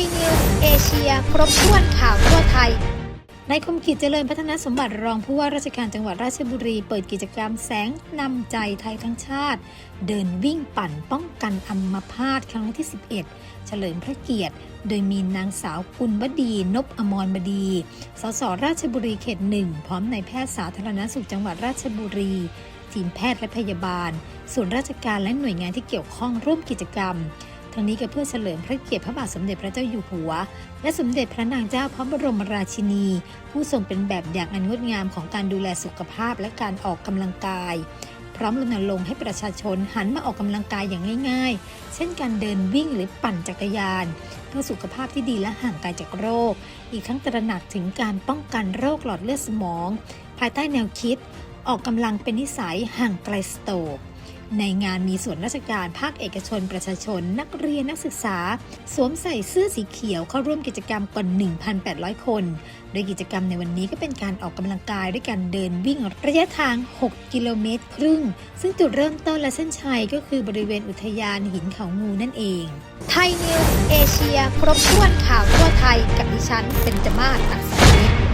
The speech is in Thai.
ยนิวส์เอเชีย ครบถ้วนข่าวทั่วไทยนายคมกิจเจริญพัฒนสมบัติรองผู้ว่าราชการจังหวัดราชบุรี เปิดกิจกรรมแสงนำใจไทยทั้งชาติ เดินวิ่งปั่นป้องกันอัมพาตครั้งที่ 11 เฉลิมพระเกียรติ โดยมีนางสาวกุลวดี นบอมรบดี สสราชบุรีเขตหนึ่งพร้อมนายแพทย์สาธารณสุขจังหวัดราชบุรีทีมแพทย์และพยาบาล ส่วนราชการและหน่วยงานที่เกี่ยวข้องร่วมกิจกรรม ทั้งนี้ก็เพื่อเฉลิมพระเกียรติพระบาทสมเด็จพระเจ้าอยู่หัว และสมเด็จพระนางเจ้าพระบรมราชินี ผู้ทรงเป็นแบบอย่างอันงดงามของการดูแลสุขภาพและการออกกำลังกาย พร้อมรณรงค์ให้ประชาชนหันมาออกกำลังกายอย่างง่าย ๆ เช่นการเดินวิ่งหรือปั่นจักรยาน เพื่อสุขภาพที่ดีและห่างไกลจากโรค อีกทั้งตระหนักถึงการป้องกันโรคหลอดเลือดสมอง ภายใต้แนวคิด ออกกำลังเป็นนิสัยห่างไกลสโตกในงานมีส่วนราชการภาคเอกชนประชาชน นักเรียนนักศึกษา สวมใส่เสื้อสีเขียวเข้าร่วมกิจกรรมกว่า 1,800 คน โดยกิจกรรมในวันนี้ก็เป็นการออกกำลังกายด้วยการเดินวิ่งระยะทาง 6 กิโลเมตรครึ่ง ซึ่งจุดเริ่มต้นและเส้นชัยก็คือบริเวณอุทยานหินเขางูนั่นเอง ไทยนิวส์เอเชีย ครบถ้วนข่าวทั่วไทยกับดิฉันเป็นจมาศอักษร